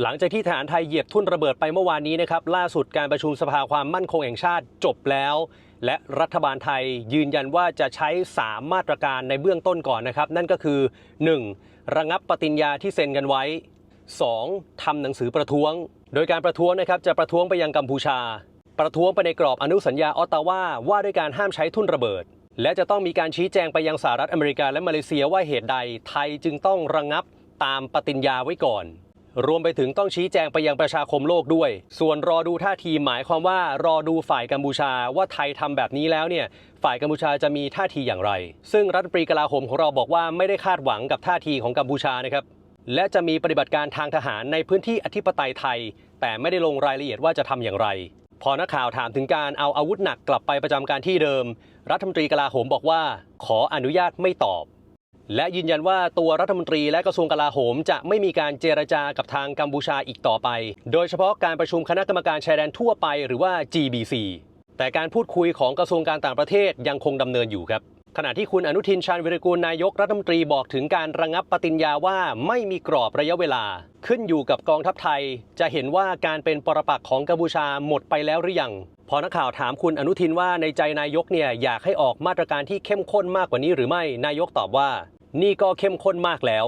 หลังจากที่ทหารไทยเหยียบทุ่นระเบิดไปเมื่อวานนี้นะครับล่าสุดการประชุมสภาความมั่นคงแห่งชาติจบแล้ว และรัฐบาลไทยยืนยันว่าจะใช้ 3 มาตรการในเบื้องต้นก่อนนะครับ นั่นก็คือ 1. ระงับปฏิญญาที่เซ็นกันไว้ 2. ทำหนังสือประท้วง โดยการประท้วงนะครับจะประท้วงไปยังกัมพูชา ประท้วงไปในกรอบอนุสัญญาออตตาวาว่าด้วยการห้ามใช้ทุ่นระเบิด และจะต้องมีการชี้แจงไปยังสหรัฐอเมริกาและมาเลเซียว่าเหตุใดไทยจึงต้องระงับตามปฏิญญาไว้ก่อน รวมไปถึงต้องชี้แจงไปยังประชาคมโลกด้วย ส่วนรอดูท่าทีหมายความว่ารอดูฝ่ายกัมพูชาว่าไทยทำแบบนี้แล้วเนี่ยฝ่ายกัมพูชาจะมีท่าทีอย่างไร ซึ่งรัฐมนตรีกลาโหมของเราบอกว่าไม่ได้คาดหวังกับท่าทีของกัมพูชานะครับและจะมีปฏิบัติการทางทหารในพื้นที่อธิปไตยไทย แต่ไม่ได้ลงรายละเอียดว่าจะทำอย่างไร พอนักข่าวถามถึงการเอาอาวุธหนักกลับไปประจำการที่เดิม รัฐมนตรีกลาโหมบอกว่า ขออนุญาตไม่ตอบ และยืนยันว่าตัวรัฐมนตรีและกระทรวงกลาโหม จะไม่มีการเจรจากับทางกัมพูชาอีกต่อไป โดยเฉพาะการประชุมคณะกรรมการชายแดนทั่วไปหรือว่า GBC แต่การพูดคุยของกระทรวงการต่างประเทศยังคงดำเนินอยู่ครับ ขณะที่คุณอนุทินชาญวิรกูลนายกรัฐมนตรีบอกถึงการระงับปฏิญญาว่าไม่มีกรอบระยะเวลา ขึ้นอยู่กับกองทัพไทย จะเห็นว่าการเป็นปรปักษ์ของกัมพูชาหมดไปแล้วหรือยังพอนักข่าวถามคุณอนุทินว่าในใจนายกเนี่ยอยากให้ออกมาตรการที่เข้มข้นมากกว่านี้หรือไม่นายกตอบว่า นี่ก็เข้มข้นมากแล้ว